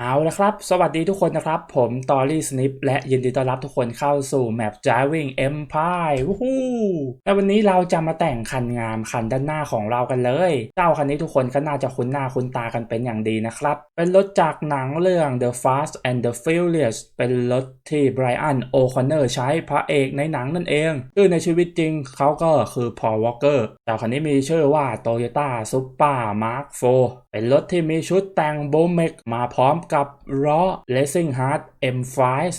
เอาละครับ สวัสดีทุกคนนะครับ ผมตอรี่สนิปและยินดีต้อนรับทุกคนเข้าสู่แมป Driving Empire วู้ฮู้และวันนี้เราจะมาแต่งคันงามคันด้านหน้าของเรากันเลย เจ้าคันนี้ทุกคนก็น่าจะคุ้นหน้าคุ้นตากันเป็นอย่างดีนะครับ เป็นรถจากหนังเรื่อง The Fast and the Furious เป็นรถที่ไบรอันโอคอนเนอร์ใช้พระเอกในหนังนั่นเองคือในชีวิตจริงเขาก็คือพอวอลเกอร์เจ้าคันนี้มีชื่อว่า Toyota Supra Mark 4เป็นรถที่มีชุดแต่งโบเมกมาพร้อมกับล้อ Racing Hard M5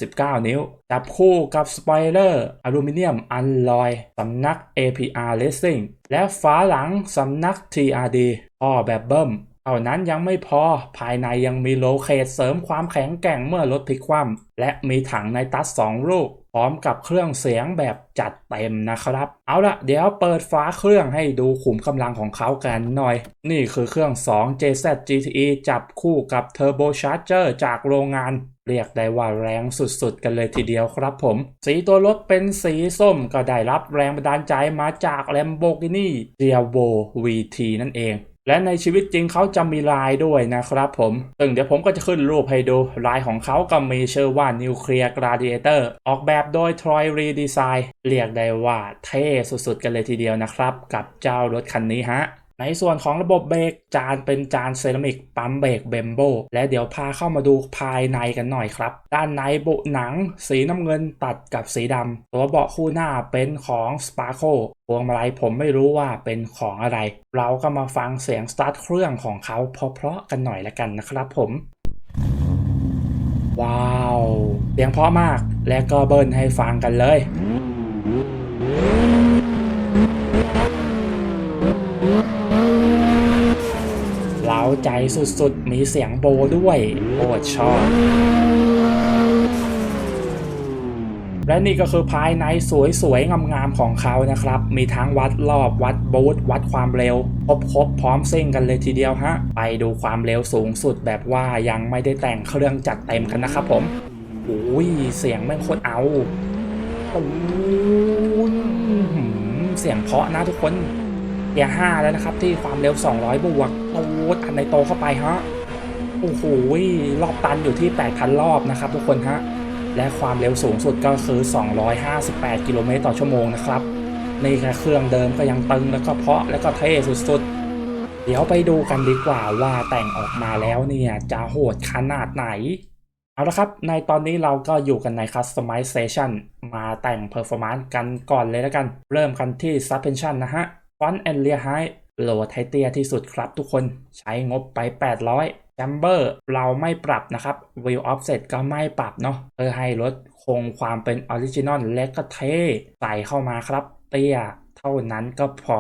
19 นิ้ว จับคู่กับสปอยเลอร์อลูมิเนียมอันลอยสำนัก APR Racing และฝาหลังสำนัก TRD พ่อแบบเบิ้มเท่านั้นยังไม่พอภายในยังมีโลเคตเสริมความแข็งแกร่งเมื่อรถพลิกคว่ำและมีถังในตัส2ลูก พร้อมกับเครื่องเสียงแบบจัดเต็มนะครับ เอาละเดี๋ยวเปิดฝาเครื่องให้ดูขุมกำลังของเขากันหน่อย นี่คือเครื่อง 2 JZ GTE จับคู่กับ Turbo Charger จากโรงงานเรียกได้ว่าแรงสุดๆ กันเลยทีเดียวครับผม สีตัวรถเป็นสีส้มก็ได้รับแรงบันดาลใจมาจาก Lamborghini Diavolo VT นั่นเอง และในชีวิตจริงเขาจะมีลายด้วยนะครับผมซึ่งเดี๋ยวผมก็จะขึ้นรูปให้ดูลายของเขาก็มีชื่อว่า Nuclear Gladiator ออกแบบโดย Troy Redesign เรียกได้ว่าเท่สุดๆกันเลยทีเดียวนะครับ กับเจ้ารถคันนี้ฮะ ในส่วนของระบบเบรกจานเป็นจานเซรามิกปั๊มเบรกเบมโบและเดี๋ยวพาเข้ามาดูภายในกันหน่อยครับ ด้านในบุหนังสีน้ำเงินตัดกับสีดำตัวเบาะคู่หน้าเป็นของ Sparko พวงมาลัยผมไม่รู้ว่าเป็นของอะไร เราก็มาฟังเสียงสตาร์ทเครื่องของเขาเพราะๆกันหน่อยละกันนะครับผมว้าว เสียงเพราะมากและก็เบิ้ลให้ฟังกันเลย เล้า ใจสุดๆ มีเสียงโบด้วยโอดชอบ และนี่ก็คือภายในสวยๆ งามๆ ของเขานะครับ มีทั้งวัดรอบวัดบูทวัดความเร็ว ครบๆ พร้อมซิ่งกันเลยทีเดียวฮะ ไปดูความเร็วสูงสุดแบบว่ายังไม่ได้แต่งเครื่องจัดเต็มกันนะครับผมโอ้ยเสียงแม่งโคตรเอาเสียงเพาะนะทุกคนเกียร์ห้าแล้วนะครับที่ความเร็ว 200 บวกโอ้โหอันในโตเข้าไปฮะโอ้โหรอบตันอยู่ที่ 8,000 รอบนะครับทุกคนฮะและความเร็วสูงสุดก็คือ 258 กิโลเมตรต่อชั่วโมงนะครับนี่ค่เครื่องเดิมก็ยังตึงแล้วก็เพาะแล้วก็เท่สุดๆ เดี๋ยวไปดูกันดีกว่าว่าแต่งออกมาแล้วเนี่ยจะโหดขนาดไหน เอาละครับในตอนนี้เราก็อยู่กันใน Customization มาแต่ง Performance กันก่อนเลยแล้วกัน เริ่มกันที่ Suspension นะฮะ Front and Rear Height โหลดให้เตี้ยที่สุดครับทุกคนใช้งบไป 800 Jumper เราไม่ปรับนะครับ Wheel Offset ก็ไม่ปรับเนาะเพื่อให้รถคงความเป็นออริจินอลและก็เท่ใส่เข้ามาครับ เตี้ยเท่านั้นก็พอ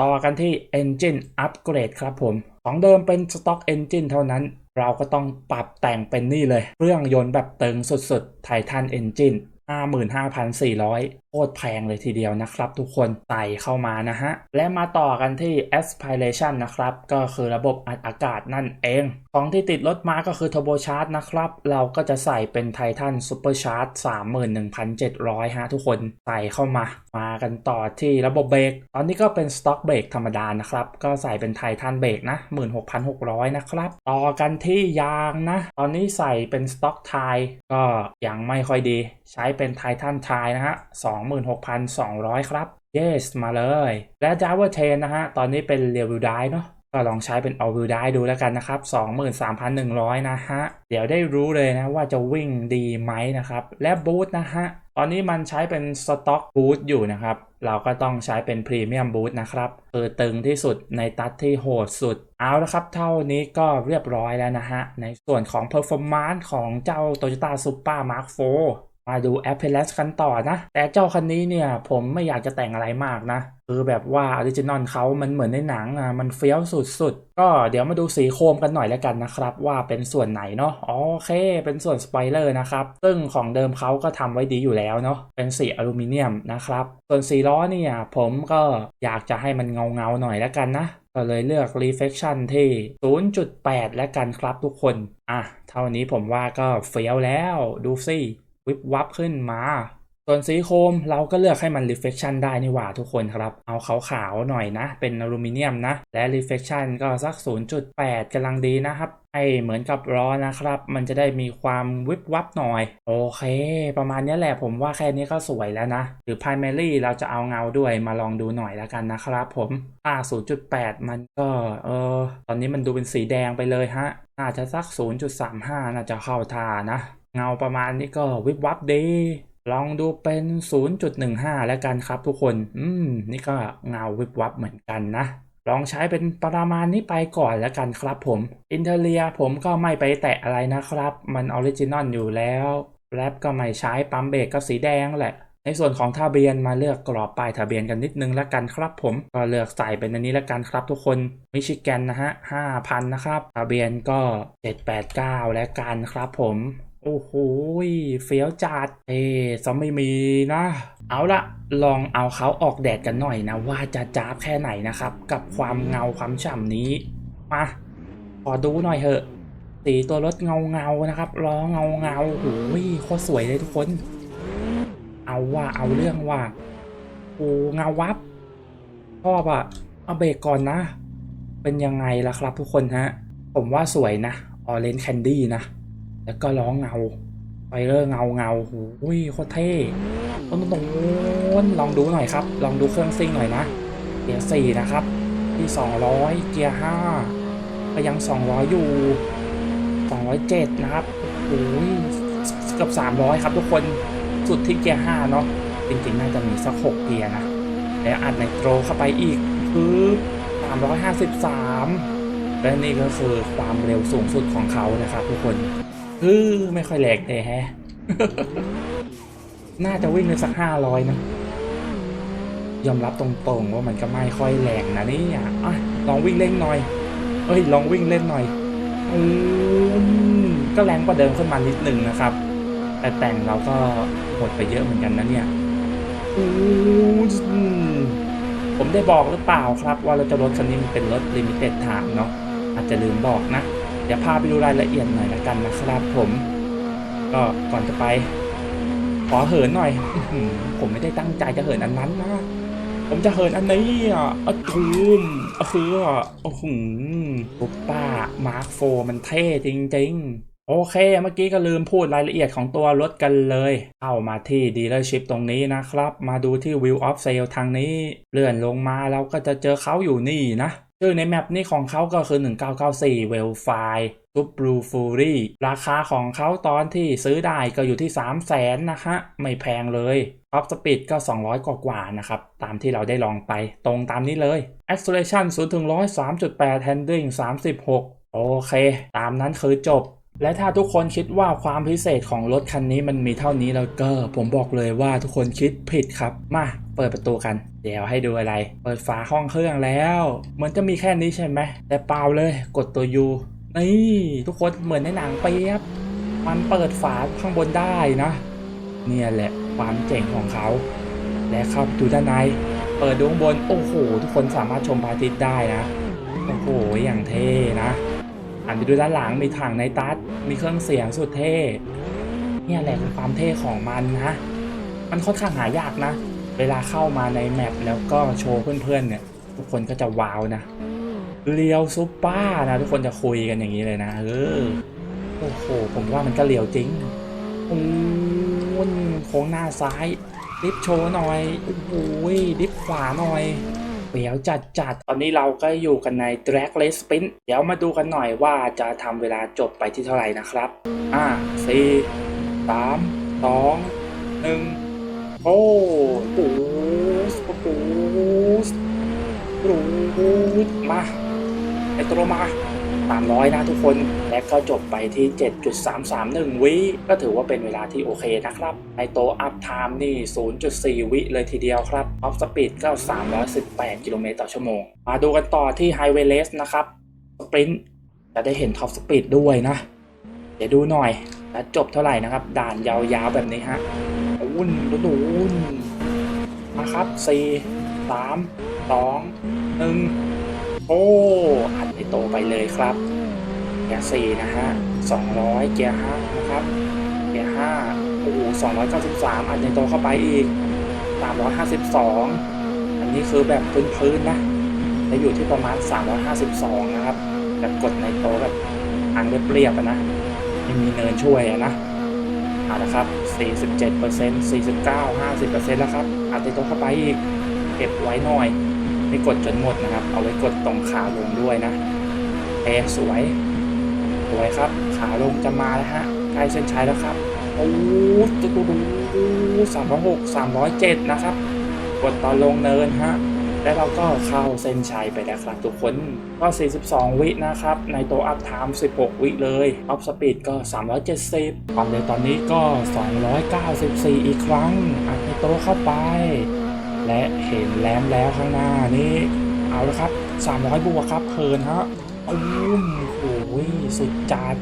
ต่อกันที่ Engine Upgrade ครับผม ของเดิมเป็น Stock Engine เท่านั้น เราก็ต้องปรับแต่งเป็นนี่เลย เครื่องยนต์แบบเติงสุดๆ Titan Engine 55,400โคตรแพงเลยทีเดียวนะครับทุกคนใส่เข้ามานะฮะ และมาต่อกันที่ aspiration นะครับ ก็คือระบบอัดอากาศนั่นเอง ของที่ติดรถมาก็คือ turbo charge นะครับ เราก็จะใส่เป็น Titan super charge 31,700 ฮะทุกคนใส่เข้ามา มากันต่อที่ระบบเบรกตอนนี้ก็เป็น stock เบรกธรรมดานะครับ ก็ใส่เป็น Titan เบรกนะ 16,600 นะครับ ต่อกันที่ยางนะ ตอนนี้ใส่เป็น stock ไทยก็ยังไม่ค่อยดี ใช้เป็น Titan ไทยนะฮะ26,200 ครับ yes มาเลย และ Driver Chain นะฮะ ตอนนี้เป็น Rear Wheel Drive เนาะก็ลองใช้เป็น All Wheel Drive ดูแล้วกันนะครับ 23,100 นะฮะ เดี๋ยวได้รู้เลยนะว่าจะวิ่งดีไหมนะครับ และบูทนะฮะ ตอนนี้มันใช้เป็น Stock Boot อยู่นะครับ เราก็ต้องใช้เป็น Premium Boot นะครับคือตึงที่สุดในตัดที่โหดสุด เอาละครับ เท่านี้ก็เรียบร้อยแล้วนะฮะ ในส่วนของ Performance ของเจ้า Toyota Supra Mark 4 มาดู Appearance กันต่อนะ แต่เจ้าคันนี้เนี่ยผมไม่อยากจะแต่งอะไรมากนะ คือแบบว่าออริจินอลเขามันเหมือนในหนังอะมันเฟี้ยวสุดๆ ก็เดี๋ยวมาดูสีโครมกันหน่อยแล้วกันนะครับ ว่าเป็นส่วนไหนเนาะโอเค เป็นส่วนสปอยเลอร์นะครับ ซึ่งของเดิมเขาก็ทำไว้ดีอยู่แล้วเนาะเป็นสีอลูมิเนียมนะครับ ส่วนสีล้อเนี่ยผมก็อยากจะให้มันเงาๆหน่อยแล้วกันนะก็เลยเลือก reflection ที่ 0.8 แล้วกันครับทุกคน อะ เท่านี้ผมว่าก็เฟี้ยวแล้ว ดูสิ วิบวับขึ้นมาส่วนสีโคมเราก็เลือกให้มัน reflection ได้นี่หว่าทุกคนครับ เอาขาวๆหน่อยนะ เป็นอลูมิเนียมนะ และ reflection ก็สัก 0.8กำลังดีนะครับให้เหมือนกับล้อนะครับ มันจะได้มีความวิบวับหน่อย โอเค ประมาณนี้แหละผมว่าแค่นี้ก็สวยแล้วนะ หรือ primary เราจะเอาเงาด้วยมาลองดูหน่อยแล้วกันนะครับผมอ่า0.8 มันก็เออตอนนี้มันดูเป็นสีแดงไปเลยฮะน่าจะสัก 0.35 น่าจะเข้าทานะ เงาประมาณนี้ก็วิบวับดีลองดูเป็น 0.15 แล้วกันครับทุกคน อืม นี่ก็เงาวิบวับเหมือนกันนะ ลองใช้เป็นประมาณนี้ไปก่อนแล้วกันครับผม อินเทเลียผมก็ไม่ไปแตะอะไรนะครับ มันออริจินอลอยู่แล้ว แรปก็ไม่ใช้ ปั๊มเบรกก็สีแดงแหละ ในส่วนของทะเบียนมาเลือกกรอบป้ายทะเบียนกันนิดนึงแล้วกันครับผม ก็เลือกใส่เป็นอันนี้แล้วกันครับทุกคน มิชิแกนนะฮะ 5,000 นะครับ ทะเบียนก็ 789 แล้วกันครับผม โอ้โหเฟี้ยวจัดเอ๊ซอมไม่มีนะ เอาละลองเอาเขาออกแดดกันหน่อยนะ ว่าจะจ้าบแค่ไหนนะครับ กับความเงาความฉ่ำนี้ มาขอดูหน่อยเถอะสีตัวรถเงาเงานะครับล้อเงาเงาโอ้ยโคตรสวยเลยทุกคน เอาว่าเอาเรื่องว่าโอ้เงาวับชอบอะเอาเบรกก่อนนะ เป็นยังไงล่ะครับทุกคนฮะ ผมว่าสวยนะออเรนจ์แคนดี้นะ แล้วก็ล้อเงาไฟเลอร์เงาเงาโอ้ยโคตรเท่ต้นตรงลองดูหน่อยครับ ลองดูเครื่องซิ่งหน่อยนะเกียร์สี่นะครับ ที่ 200 เกียร์ห้าก็ยัง 200 อยู่ 207 นะครับโอ้ยเกือบ300 ครับทุกคนสุดที่เกียร์5เนาะจริงๆ น่าจะมีสัก6เกียร์นะ แล้วอัดไนโตรเข้าไปอีกคือ353 และนี่ก็คือความเร็วสูงสุดของเขานะครับทุกคน คือไม่ค่อยแรงเลยแฮะ น่าจะวิ่งในสัก500นะ ยอมรับตรงๆว่ามันก็ไม่ค่อยแรงนะนี่อะลองวิ่งเล่นหน่อย เอ้ยลองวิ่งเล่นหน่อยอืมก็แรงกว่าเดิมขึ้นมานิดหนึ่งนะครับ แต่แต่งเราก็หมดไปเยอะเหมือนกันนะเนี่ยอืมผมได้บอกหรือเปล่าครับ ว่าเราจะรถคันนี้มันเป็นรถลิมิเต็ดไทม์เนาะอาจจะลืมบอกนะ เดี๋ยวพาไปดูรายละเอียดหน่อยละกันนะครับผม ก็ก่อนจะไป ขอเหินหน่อยผมไม่ได้ตั้งใจจะเหินอันนั้นนะ ผมจะเหินอันนี้อะอะทูมอะคืออะโอ้โหปุ๊บป้ามาร์คโฟมันเท่จริงๆ โอเค เมื่อกี้ก็ลืมพูดรายละเอียดของตัวรถกันเลย เข้ามาที่ดีลเลอร์ชิพตรงนี้นะครับ มาดูที่ View of Sale ทางนี้ เลื่อนลงมาเราก็จะเจอเขาอยู่นี่นะชื่อในแมปนี้ของเขาก็คือ 1994 w e l f i Subaru Fury ราคาของเขาตอนที่ซื้อได้ก็อยู่ที่ 3 0 0แสนนะฮะ ไม่แพงเลย Top Speed ก็ 200 กว่ากว่านะครับ ตามที่เราได้ลองไปตรงตามนี้เลย Acceleration 0 ถึง 100 3.8 Handling 36 โอเค ตามนั้นคือจบ และถ้าทุกคนคิดว่าความพิเศษของรถคันนี้มันมีเท่านี้แล้วก็ผมบอกเลยว่าทุกคนคิดผิดครับ มาเปิดประตูกัน เดี๋ยวให้ดูอะไร เปิดฝาห้องเครื่องแล้วเหมือนจะมีแค่นี้ใช่ไหมแต่เปล่าเลย กดตัว U นี่ทุกคนเหมือนในหนังเปียบ มันเปิดฝาข้างบนได้นะ เนี่ยแหละความเจ๋งของเขา และเข้าไปดูด้านใน เปิดดูข้างบน โอ้โห ทุกคนสามารถชมพระอาทิตย์ได้นะ โอ้โห อย่างเท่นะ หันไปดูด้านหลังมีถังในตัดมีเครื่องเสียงสุดเท่ เนี่ยแหละคือความเท่ของมันนะ มันค่อนข้างหายากนะ เวลาเข้ามาในแมปแล้วก็โชว์เพื่อนๆเนี่ย ทุกคนก็จะว้าวนะเลียวซุปเปอร์นะ ทุกคนจะคุยกันอย่างนี้เลยนะเออโอ้โหผมว่ามันก็เลียวจริงโอ้โค้งหน้าซ้ายดิฟโชว์หน่อยโอ้โหดิฟขวาหน่อย เปียวจัดจัดๆตอนนี้เราก็อยู่กันใน Drag Race Sprint เดี๋ยวมาดูกันหน่อยว่าจะทำเวลาจบไปที่เท่าไหร่นะครับอ่าสี่สามสองหนึ่งโอ้ปูสปูสปูสมาไอตัวมา สามร้อยนะทุกคน และก็จบไปที่ 7.331 วิก็ถือว่าเป็นเวลาที่โอเคนะครับ ในโตอัพไทม์นี่ 0.4 วิเลยทีเดียวครับออฟสปีดก็ 318 กิโลเมตรต่อชั่วโมง มาดูกันต่อที่ไฮเวย์เลสนะครับสปรินต์จะได้เห็นท็อปสปีดด้วยนะ เดี๋ยวดูหน่อยแล้วจบเท่าไหร่นะครับ ด่านยาวๆแบบนี้ฮะอุ่นดุนมาครับ 4 3 2 1 โอ้อัดในโตไปเลยครับเกียร์สี่นะฮะสองร้อยเกียร์ห้านะครับเกียร์ห้าโอ้อ้โห293อันในโตเข้าไปอีก352อันนี้คือแบบพื้นๆนะจะอยู่ที่ประมาณ 352 นะครับแบบกดในโตแบบทางเรียบๆอะนะไม่มีเนินช่วยอะนะเอาละครับ 47% 49 50%แล้วครับอัดในโตเข้าไปอีก เก็บไว้หน่อยไม่กดจนหมดนะครับ เอาไว้กดตรงขาลงด้วยนะเอสวยสวยครับ ขาลงจะมาแล้วฮะใกล้เส้นชัยแล้วครับโอ้ตุ๊ดูสามร้อยหกสามร้อยเจ็ดนะครับ กดตอนลงเนินฮะแล้วเราก็เข้าเส้นชัยไปแล้วครับทุกคนก็ 42 วินะครับ ในตัวอัพไทม์16 วิเลยออฟสปีดก็ 370 ความเร็วตอนนี้ก็ 294 อีกครั้งอัดในตัวเข้าไป และเห็นแลมแล้วข้างหน้านี่เอาละครับ 300 บวกครับเพลินฮะอุ้มโอ้ยสุดจัด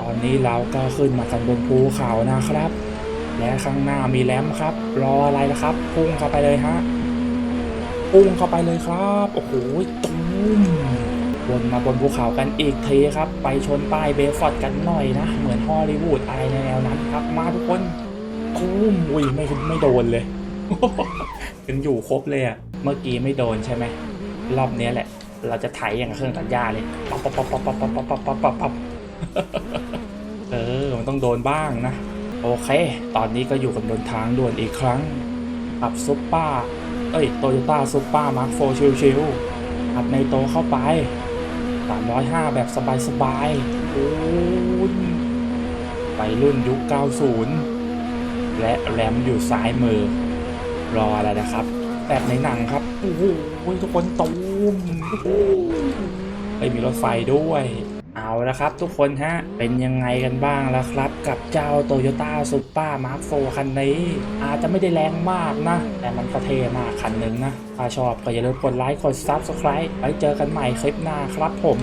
ตอนนี้เราก็ขึ้นมากันบนภูเขานะครับ และข้างหน้ามีแลมครับ รออะไรล่ะครับ พุ่งเข้าไปเลยฮะพุ่งเข้าไปเลยครับโอ้โหตุ้มวนมาบนภูเขากันอีกทีครับ ไปชนป้ายเบฟอร์ดกันหน่อยนะ เหมือนฮอลลีวูดอะไรในแนวนั้นครับ มาทุกคนตุ้มอุ้ยไม่ไม่โดนเลย ยังอยู่ครบเลยอะเมื่อกี้ไม่โดนใช่ไหมรอบนี้แหละ เราจะไถอย่างเครื่องตัดหญ้าเลยปั๊บปั๊บปั๊บปั๊บปั๊บปั๊บปั๊บปั๊บปั๊บปั๊บเออมันต้องโดนบ้างนะ โอเค ตอนนี้ก็อยู่กันบนทางด่วนอีกครั้งขับซุปเปอร์เอ้ยโตโยต้าซุปเปอร์มาร์คโฟชิวๆขับในโตเข้าไป 305 แบบสบายๆโอ้ยไปรุ่นยุค 90 และแรมอยู่ซ้ายมือ รออะไรนะครับ แบบในหนังครับ โอ้โหทุกคนตูมโอ้โหเอ้ยมีรถไฟด้วย เอาละครับ ทุกคนฮะ เป็นยังไงกันบ้างแล้วครับ กับเจ้า Toyota Supra Mark 4คันนี้ อาจจะไม่ได้แรงมากนะ แต่มันก็เท่มากคันหนึ่งนะ ถ้าชอบก็อย่าลืมกดไลค์ กด Subscribe ไว้เจอกันใหม่คลิปหน้าครับผม